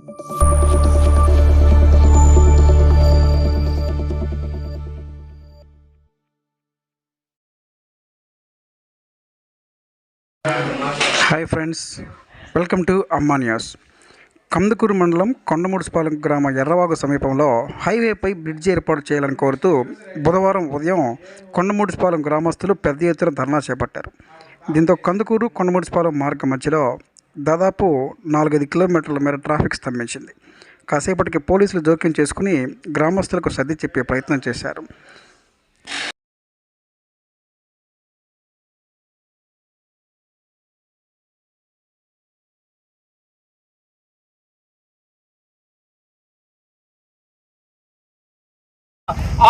Hi friends welcome to Amma news Kandukur మండలం కొండముడిసిపాలెం గ్రామ ఎర్రవాగు సమీపంలో హైవేపై బ్రిడ్జ్ ఏర్పాటు చేయాలని కోరుతూ బుధవారం ఉదయం కొండముడిసిపాలెం గ్రామస్తులు పెద్ద ఎత్తున ధర్నా చేపట్టారు. దీంతో కందుకూరు కొండముడిసిపాలెం మార్గం మధ్యలో దాదాపు నాలుగైదు కిలోమీటర్ల మేర ట్రాఫిక్ స్తంభించింది. కాసేపటికి పోలీసులు జోక్యం చేసుకుని గ్రామస్తులకు సర్ది చెప్పే ప్రయత్నం చేశారు.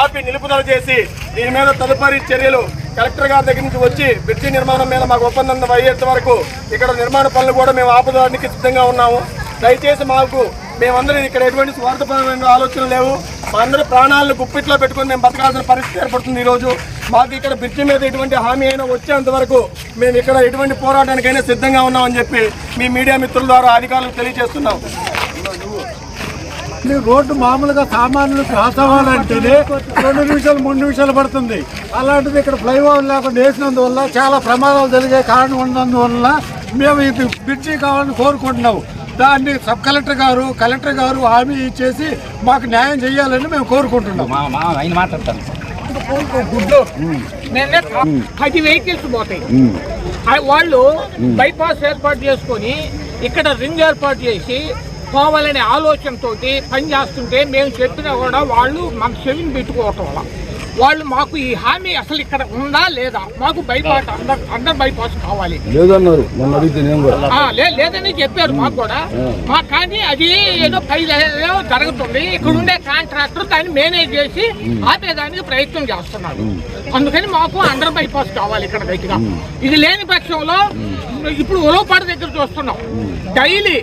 ఆపి నిలుపుదల చేసి దీని మీద తదుపరి చర్యలు కలెక్టర్ గారి దగ్గర నుంచి వచ్చి బ్రిడ్జి నిర్మాణం మీద మాకు ఒప్పందం అయ్యేంత వరకు ఇక్కడ నిర్మాణ పనులు కూడా మేము ఆపడానికి సిద్ధంగా ఉన్నాము. దయచేసి మాకు మేమందరం ఇక్కడ ఎటువంటి స్వార్థపరమైన ఆలోచన లేవు. మా అందరి ప్రాణాలను గుప్పిట్లో పెట్టుకుని మేము బతకాల్సిన పరిస్థితి ఏర్పడుతుంది ఈరోజు. మాకు ఇక్కడ బ్రిడ్జి మీద ఎటువంటి హామీ అయినా వచ్చేంత వరకు మేము ఇక్కడ ఎటువంటి పోరాటానికైనా సిద్ధంగా ఉన్నామని చెప్పి మీ మీడియా మిత్రుల ద్వారా అధికారులకు తెలియజేస్తున్నాం. ఈ రోడ్డు మామూలుగా సామాన్యులు క్రాస్ అవ్వాలంటేనే రెండు నిమిషాలు మూడు నిమిషాలు పడుతుంది. అలాంటిది ఇక్కడ ఫ్లైఓవర్ లేకుండా వేసినందువల్ల చాలా ప్రమాదాలు జరిగే కారణం ఉన్నందువల్ల మేము ఇది బ్రిడ్జి కావాలని కోరుకుంటున్నాము దాన్ని సబ్ కలెక్టర్ గారు కలెక్టర్ గారు హామీ ఇచ్చేసి మాకు న్యాయం చేయాలని మేము కోరుకుంటున్నాం. ఆయన మాట్లాడతాను పది వెహికల్స్ పోతాయి. వాళ్ళు బైపాస్ ఏర్పాటు చేసుకొని ఇక్కడ రింగ్ ఏర్పాటు చేసి పోవాలనే ఆలోచనతోటి పని చేస్తుంటే మేము చెప్పినా కూడా వాళ్ళు మాకు చెవిని పెట్టుకోవటం వల్ల. వాళ్ళు మాకు ఈ హామీ అసలు ఇక్కడ ఉందా లేదా? మాకు బైపాస్ అండర్ అండర్ బైపాస్ కావాలి. లేదన్నారు. లేదని చెప్పారు మాకు కూడా. మాకు కానీ అది ఏదో పై జరుగుతుంది. ఇక్కడ ఉండే కాంట్రాక్టర్ దాన్ని మేనేజ్ చేసి ఆపేదానికి ప్రయత్నం చేస్తున్నారు అందుకని మాకు అండర్ బైపాస్ కావాలి ఇక్కడ దగ్గర ఇది లేని పక్షంలో ఇప్పుడు ఉలవపాడు దగ్గర చూస్తున్నాం. డైలీ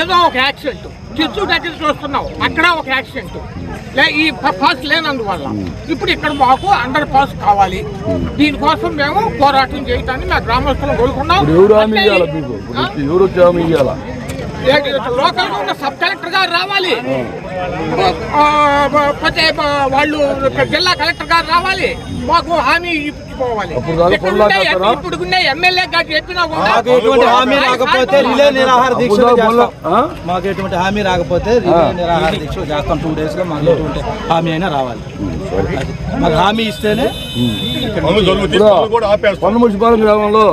ఏదో ఒక యాక్సిడెంట్. చిత్తూరు దగ్గర చూస్తున్నాం. అక్కడ ఒక యాక్సిడెంట్. లే ఈ పాస్ లేనందువల్ల. ఇప్పుడు ఇక్కడ మాకు అండర్ పాస్ కావాలి. దీనికోసం మేము పోరాటం చేయటాన్ని మా గ్రామస్తులు కోరుకున్నాం. ఎవరు హామీ ఇవ్వాలా? ఎవరు హామీ ఇవ్వాలా లోకల్ ఉన్న సబ్ కలెక్టర్ గారు రావాలి. వాళ్ళు జిల్లా కలెక్టర్ గారు రావాలి. మాకు హామీ? ఇప్పుడు ఎమ్మెల్యే గారు చెప్పినా కూడా మాకు ఎటువంటి హామీ రాకపోతే రిలే నిరాహార దీక్షలు అప్పుడు దాకా చేస్తాం. ఆ? మాకు ఎటువంటి హామీ రాకపోతే రిలే నిరాహార దీక్షలు చేస్తాం టూ డేస్లో మాకు ఎటువంటి హామీ అయినా రావాలి. మాకు హామీ ఇస్తేనే కొండ మున్సిపాలిటీ గ్రామంలో.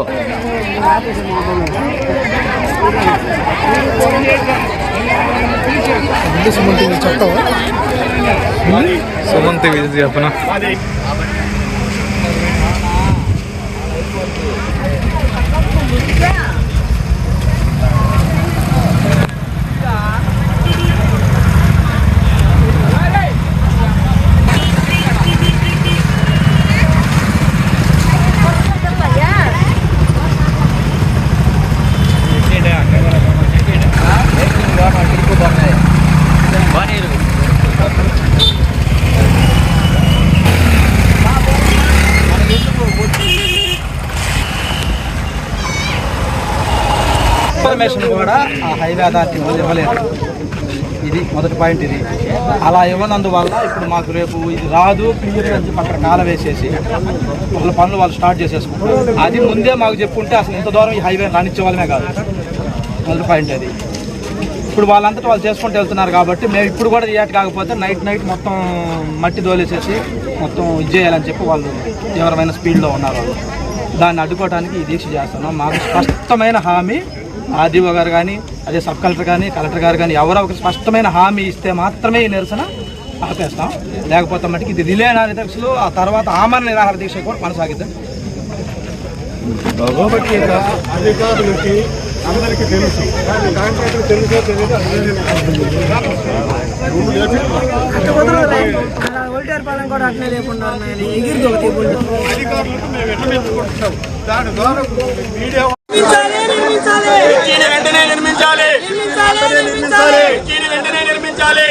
సుమంత్ విజయ్ చెప్పనా Yeah. ఇన్ఫర్మేషన్ కూడా ఆ హైవే అథారిటీ వాళ్ళు ఇవ్వలేదు. ఇది మొదటి పాయింట్ ఇది. అలా ఇవ్వనందువల్ల ఇప్పుడు మాకు రేపు ఇది రాదు క్లియర్ అని చెప్పి అక్కడ కాల వేసేసి వాళ్ళ పనులు వాళ్ళు స్టార్ట్ చేసేసుకుంటారు. అది ముందే మాకు చెప్పుంటే అసలు ఇంత దూరం ఈ హైవే రానిచ్చే వాళ్ళమే కాదు. మొదటి పాయింట్ అది. ఇప్పుడు వాళ్ళంతటా వాళ్ళు చేసుకుంటూ వెళ్తున్నారు కాబట్టి మేము ఇప్పుడు కూడా రియాక్ట్ కాకపోతే నైట్ నైట్ మొత్తం మట్టి దోలేసేసి మొత్తం ఇది చేయాలని చెప్పి వాళ్ళు తీవ్రమైన స్పీడ్లో ఉన్నారు వాళ్ళు. దాన్ని అడ్డుకోవడానికి ఈ దీక్ష చేస్తున్నాం. మాకు స్పష్టమైన హామీ ఆర్డీఓ గారు కానీ అదే సబ్ కలెక్టర్ కానీ కలెక్టర్ గారు కానీ ఎవరో ఒక స్పష్టమైన హామీ ఇస్తే మాత్రమే ఈ నిరసన ఆపేస్తాం. లేకపోతే మటుకు ఇది రిలే దీక్షలు ఆ తర్వాత ఆమరణ నిరాహార దీక్ష కూడా కొనసాగిద్దాం. అధికారులకి అందరికీ తెలుసు. కానీ కాంట్రాక్టర్ తెలుసో తెలియదు అధికారులకు మేము ఎట్లా దాని ద్వారా మీడియా మిర్చిని వెంటనే నిర్మించాలి మిర్చిని వెంటనే నిర్మించాలి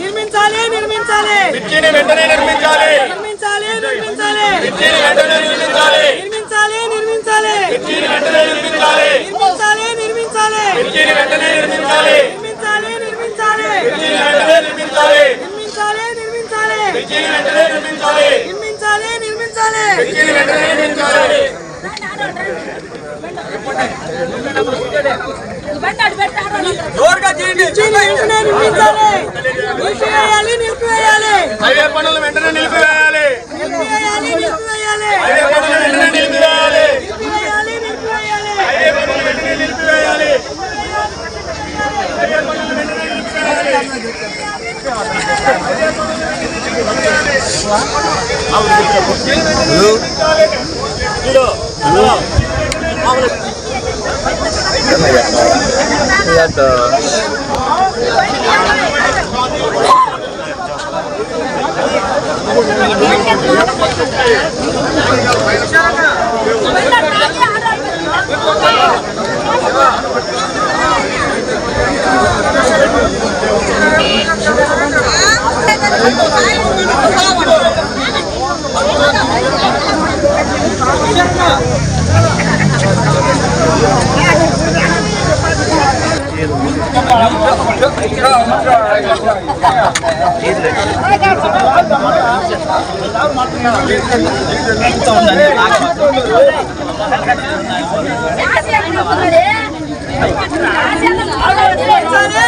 నిర్మించాలి నిర్మించాలి మిర్చిని వెంటనే నిర్మించాలి నిర్మించాలి నిర్మించాలి మిర్చిని వెంటనే నిర్మించాలి నిర్మించాలి నిర్మించాలి మిర్చిని వెంటనే నిర్మించాలి నిర్మించాలి నిర్మించాలి మిర్చిని వెంటనే నిర్మించాలి నిర్మించాలి నిర్మించాలి మిర్చిని వెంటనే నిర్మించాలి నిర్మించాలి నిర్మించాలి మిర్చిని వెంటనే నిర్మించాలి నిర్మించాలి నిలిపివేయాలి నిలిపివేయాలి హైవే పనులు వెంటనే నిలిపివేయాలి. నిలిపివేయాలి నిలిపివేయాలి హైవే పనులు వెంటనే నిలిపివేయాలి నిర్మించాలి నిర్మించాలి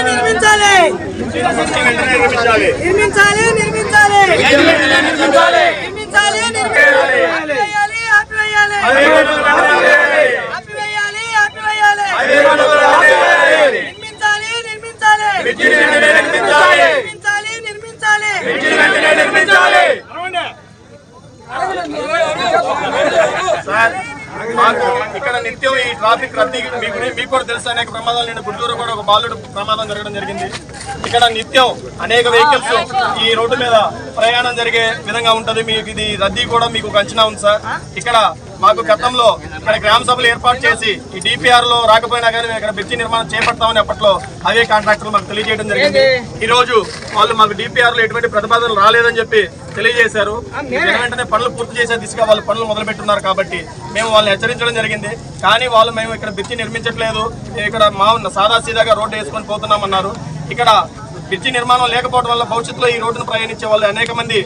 నిర్మించాలి. నిర్మించాలి నిర్మించాలి నిర్మించాలి నిర్మించాలి ఆపివేయాలి ఆపివేయాలి హైవే పనులు వెంటనే ఆపివేయాలి ఆపివేయాలి హైవే పనులు వెంటనే నిర్మించాలి నిర్మించాలి బ్రిడ్జిని వెంటనే నిర్మించాలి నిర్మించాలి నిర్మించాలి బ్రిడ్జిని వెంటనే నిర్మించాలి సార్ మాకు ఇక్కడ నిత్యం ఈ ట్రాఫిక్ రద్దీ మీకు మీకు కూడా తెలుసు అనేక ప్రమాదాలు నేను గుంటూరు కూడా ఒక బాలుడు ప్రమాదం జరగడం జరిగింది. ఇక్కడ నిత్యం అనేక వెహికల్స్ ఈ రోడ్డు మీద ప్రయాణం జరిగే విధంగా ఉంటది. మీకు ఇది రద్దీ కూడా మీకు ఒక అంచనా ఉంది సార్. ఇక్కడ మాకు గతంలో ఇక్కడ గ్రామ సభలు ఏర్పాటు చేసి ఈ డిపిఆర్లో రాకపోయినా కానీ మేము ఇక్కడ బ్రిడ్జి నిర్మాణం చేపడతామని అప్పట్లో అవే కాంట్రాక్టర్లు మాకు తెలియజేయడం జరిగింది. ఈ రోజు వాళ్ళు మాకు డిపిఆర్లో ఎటువంటి ప్రతిపాదనలు రాలేదని చెప్పి తెలియజేశారు. వెంటనే పనులు పూర్తి చేసే దిశగా వాళ్ళు పనులు మొదలు పెట్టున్నారు కాబట్టి మేము వాళ్ళని హెచ్చరించడం జరిగింది. కానీ వాళ్ళు మేము ఇక్కడ బ్రిడ్జి నిర్మించట్లేదు. ఇక్కడ మా సాదా సీదాగా రోడ్డు వేసుకొని పోతున్నామన్నారు. ఇక్కడ బ్రిడ్జి నిర్మాణం లేకపోవడం వల్ల భవిష్యత్తులో ఈ రోడ్డును ప్రయాణించే వాళ్ళు అనేక మంది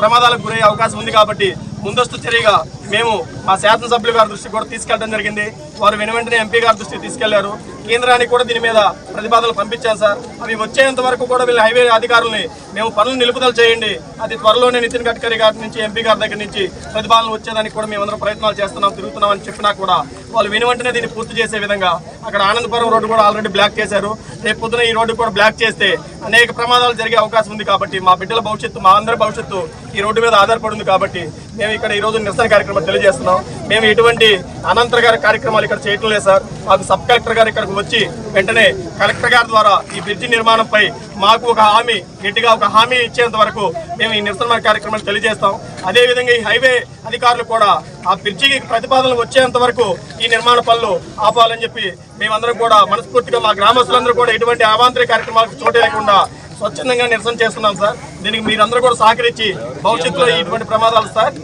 ప్రమాదాలకు గురయ్యే అవకాశం ఉంది కాబట్టి ముందస్తు చర్యగా మేము మా శాసనసభ్యులు గారి దృష్టికి కూడా తీసుకెళ్ళడం జరిగింది. వారు వెను వెంటనే ఎంపీ గారి దృష్టికి తీసుకెళ్ళారు. కేంద్రానికి కూడా దీని మీద ప్రతిపాదనలు పంపించాం సార్. అవి వచ్చేంత వరకు కూడా వీళ్ళ హైవే అధికారుల్ని మేము పనులు నిలుపుదల చేయండి. అది త్వరలోనే నితిన్ గడ్కరీ గారి నుంచి ఎంపీ గారి దగ్గర నుంచి ప్రతిపాదనలు వచ్చేదానికి కూడా మేము అందరం ప్రయత్నాలు చేస్తున్నాం తిరుగుతున్నాం అని చెప్పినా కూడా వాళ్ళు వెను వెంటనే దీన్ని పూర్తి చేసే విధంగా అక్కడ ఆనందపురం రోడ్డు కూడా ఆల్రెడీ బ్లాక్ చేశారు. రేపు పొద్దున ఈ రోడ్డు కూడా బ్లాక్ చేస్తే అనేక ప్రమాదాలు జరిగే అవకాశం ఉంది కాబట్టి మా బిడ్డల భవిష్యత్తు మా అందరి భవిష్యత్తు ఈ రోడ్డు మీద ఆధారపడి ఉంది కాబట్టి మేము ఇక్కడ ఈరోజు నిరసన కార్యక్రమం తెలియజేస్తున్నాం. మేము ఎటువంటి అనంతర కార్యక్రమాలు ఇక్కడ చేయటం లేదు సార్. మాకు సబ్ కలెక్టర్ గారు ఇక్కడికి వచ్చి వెంటనే కలెక్టర్ గారి ద్వారా ఈ బ్రిడ్జి నిర్మాణంపై మాకు ఒక హామీ గట్టిగా ఒక హామీ ఇచ్చేంత వరకు మేము ఈ నిరసన కార్యక్రమాన్ని తెలియజేస్తాం. అదేవిధంగా ఈ హైవే అధికారులు కూడా ఆ బ్రిడ్జికి ప్రతిపాదనలు వచ్చేంత వరకు ఈ నిర్మాణ పనులు ఆపాలని చెప్పి మేమందరం కూడా మనస్ఫూర్తిగా మా గ్రామస్తులందరూ కూడా ఎటువంటి అవాంతర కార్యక్రమాలకు చోటు లేకుండా స్వచ్ఛందంగా నిరసన చేస్తున్నాం సార్. దీనికి మీరందరూ కూడా సహకరించి భవిష్యత్తులో ఇటువంటి ప్రమాదాలు సార్.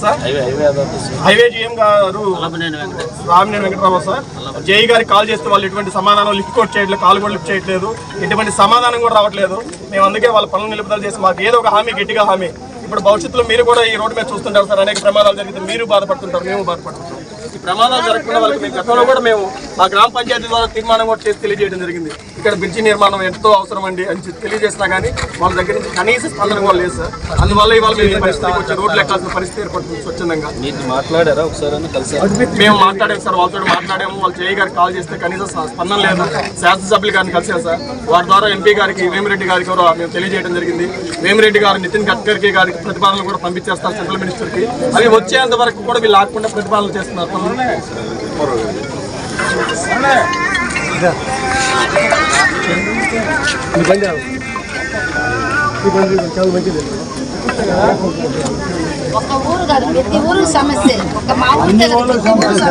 సార్? హైవే జిఎం గారు రామినేని వెంకటరావు సార్. జేఈ గారికి కాల్ చేస్తే వాళ్ళు ఎటువంటి సమాధానం లిఫ్ట్ కూడా చేయట్లేదు కాల్ కూడా లిఫ్ట్ చేయట్లేదు ఎటువంటి సమాధానం కూడా రావట్లేదు. మేము అందుకే వాళ్ళ పనులు నిలుపుదల చేసి మాకు ఏదో ఒక హామీ గట్టిగా హామీ. ఇప్పుడు భవిష్యత్తులో మీరు కూడా ఈ రోడ్డు మీద చూస్తుంటారు సార్ అనేక ప్రమాదాలు జరిగితే మీరు బాధపడుతుంటారు మేము బాధపడుతుంటాం. ఈ ప్రమాదాలు జరగకుండా వాళ్ళకి మేము గతంలో కూడా మేము మా గ్రామ పంచాయతీ ద్వారా తీర్మానం కూడా చేసి తెలియజేయడం జరిగింది. ఇక్కడ బ్రిడ్జి నిర్మాణం ఎంతో అవసరం అండి అని చెప్పి తెలియజేసినా కానీ వాళ్ళ దగ్గర నుంచి కనీస స్పందన కూడా లేదు సార్. అందువల్ల ఇవాళ మేము ఈ పరిస్థితికి వచ్చి రోడ్లు ఎక్కాల్సిన పరిస్థితి ఏర్పడుతుంది స్వచ్ఛందంగా. మాట్లాడారా? ఒకసారి కలిసి మేము మాట్లాడాము సార్ వాళ్ళతో మాట్లాడాము. వాళ్ళు జేఈ గారికి కాల్ చేస్తే కనీసం స్ప- స్పందన లేదు. శాసనసభ్యులు గారిని కలిసారు సార్. వారి ద్వారా ఎంపీ గారికి వేమిరెడ్డి గారికి కూడా మేము తెలియజేయడం జరిగింది. వేమిరెడ్డి గారు నితిన్ గడ్కరీ గారికి ప్రతిపాదనలు కూడా పంపించేస్తారు సెంట్రల్ మినిస్టర్కి. అవి వచ్చేంత వరకు కూడా వీళ్ళు ఆగకుండా ప్రతిపాదనలు చేస్తున్నారు. ఒక ఊరు కాదు ప్రతి ఊరు సమస్య. ఒక మా ఊరు సమస్య.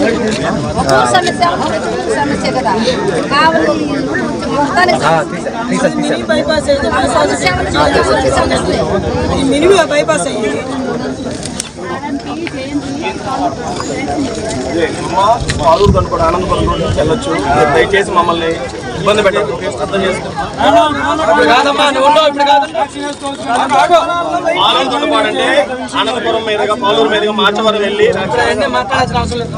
మీరు సమస్య సమస్య కదా కావాలి మినిమం బైపాస్ అయ్యింది ఆలూరు కనుకోవడం ఆనందపురం వెళ్ళొచ్చు దయచేసి మమ్మల్ని ఇబ్బంది పెట్టండి. అర్థం చేసుకోండి. కాదమ్మా ఉండవు ఇప్పుడు కాదు. ఆనందపురం మీదుగా పాలూరు మీదుగా మార్చవరం వెళ్ళి మాట్లాడాల్సిన అవసరం లేదు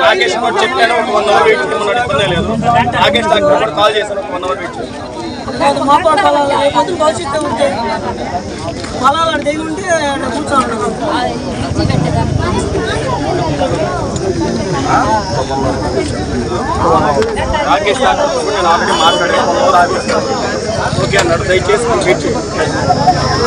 రాకేష్ కూడా చెప్పాను ఒక వన్ అవర్ వెయిట్ చేయమన్నాడు ఇబ్బంది లేదు. రాకేష్ డాక్టర్ కూడా కాల్ చేశాను ఒక వన్ అవర్ వెయిట్ చేయండి. భవిష్యత్తు ఉంటే పొలాలు దిగి ఉంటే రాకేష్ డాక్టర్ కూడా నేను ఆల్రెడీ మాట్లాడాను వన్ అవర్ ఆఫీస్ ఓకే అన్నాడు దయచేసి మనం వెయిట్ చేయండి